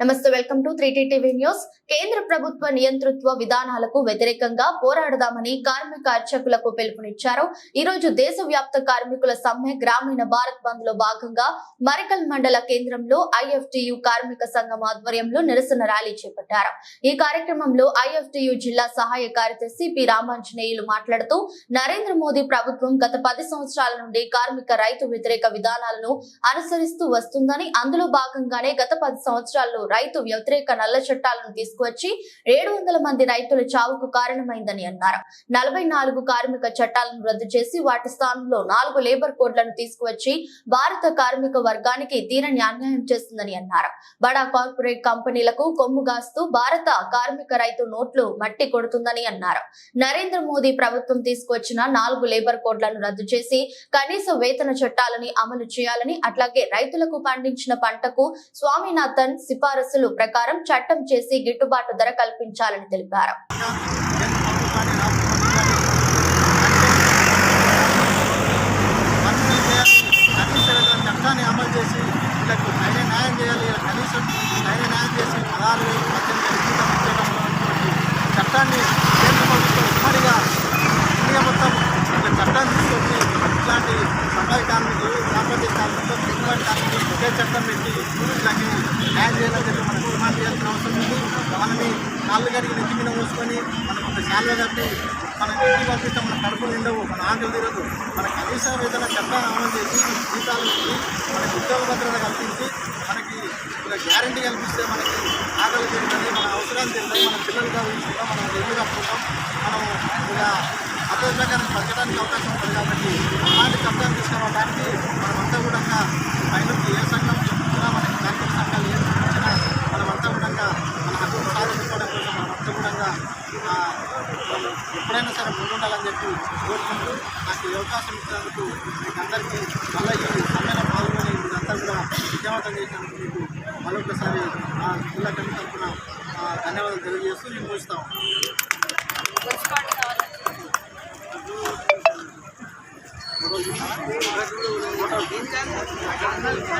నమస్తే welcome to three TV news. కేంద్ర ప్రభుత్వ నియంతృత్వ విధానాలకు వ్యతిరేకంగా పోరాడదామని కార్మిక అర్చకులకు పిలుపునిచ్చారు. ఈ రోజు దేశవ్యాప్త కార్మికుల సమ్మె గ్రామీణ భారత్ బంద్లో భాగంగా మరికల్ మండల కేంద్రంలో ఐఎఫ్టియు కార్మిక సంఘం ఆధ్వర్యంలో నిరసన ర్యాలీ చేపట్టారు. ఈ కార్యక్రమంలో ఐఎఫ్టియు జిల్లా సహాయ కార్యదర్శి పి రామాంజనేయులు మాట్లాడుతూ నరేంద్ర మోదీ ప్రభుత్వం గత పది సంవత్సరాల నుండి కార్మిక రైతు వ్యతిరేక విధానాలను అనుసరిస్తూ వస్తుందని అందులో భాగంగానే గత పది సంవత్సరాల్లో రైతు వ్యతిరేక నల్ల చట్టాలను తీసుకువచ్చి ఏడు వందల మంది రైతుల చావుకు కారణమైందని అన్నారు. నలభై నాలుగు కార్మిక చట్టాలను రద్దు చేసి వాటి స్థానంలో నాలుగు లేబర్ కోడ్లను తీసుకువచ్చి భారత కార్మిక వర్గానికి తీరని అన్యాయం చేస్తుందని అన్నారు. బడా కార్పొరేట్ కంపెనీలకు కొమ్ము గాస్తూ భారత కార్మిక రైతు నోట్లు మట్టి కొడుతుందని అన్నారు. నరేంద్ర మోదీ ప్రభుత్వం తీసుకువచ్చిన నాలుగు లేబర్ కోడ్లను రద్దు చేసి కనీస వేతన చట్టాలని అమలు చేయాలని అట్లాగే రైతులకు పండించిన పంటకు స్వామినాథన్ సిఫారసులు ప్రకారం చట్టం చేసి గిట్టుబాటు ధర కల్పించాలని తెలిపారు. చట్టాన్ని అమలు చేసి వీళ్ళకు తగిన న్యాయం చేయాలి వీళ్ళకి కనీసం న్యాయం చేసి పదహారు వేలు పద్దెనిమిది చట్టాన్ని కేంద్ర ప్రభుత్వం ఉమ్మడిగా ఇండియా మొత్తం ఒక చట్టాన్ని తీసుకొచ్చి ఇట్లాంటి సఫాయి కార్మికులు సాంప్రదాయ కార్మికులు కార్మికులు చట్టం పెట్టి వీళ్ళకి న్యాయం చేయాలని చెప్పి మనం డిమాండ్ చేయాల్సిన అవసరం ఉంది. మనని కాళ్ళు కడిగి నెత్తి మీద మూసుకొని మనకు ఒక శాల్వ కట్టి మన ఇంటికి పంపిస్తే మన కడుపు నిండవు మన ఆకలి తీరదు. మన కనీస వేతన చట్టాన్ని అమలు చేసి జీతాలు ఇచ్చి మనకి ఉద్యోగ భద్రత కల్పించి మనకి ఇలా గ్యారంటీ కల్పిస్తే మనకి ఆకలి తీరుతుంది మన అవసరాలు తీరుతాయి మన పిల్లలు చదివించుకుంటాం మనం ఇల్లు కట్టుకుంటాం మనం ఇలా పద్ధతి ప్రకారం బతకడానికి అవకాశం ఉంటుంది కాబట్టి అలాంటి చట్టాన్ని తీసుకురావడానికి ఎప్పుడైనా సరే ముందుండాలని చెప్పి కోరుకుంటూ నాకు ఈ అవకాశం ఇచ్చినందుకు మీకు అందరికీ మళ్ళీ ఈ సమ్మెలో పాల్గొని మీరంతా కూడా విజయవంతం చేసినందుకు మీకు మరొకసారి మా జిల్లా కమిటీ తరఫున ధన్యవాదాలు తెలియజేస్తూ నేను ముగిస్తాం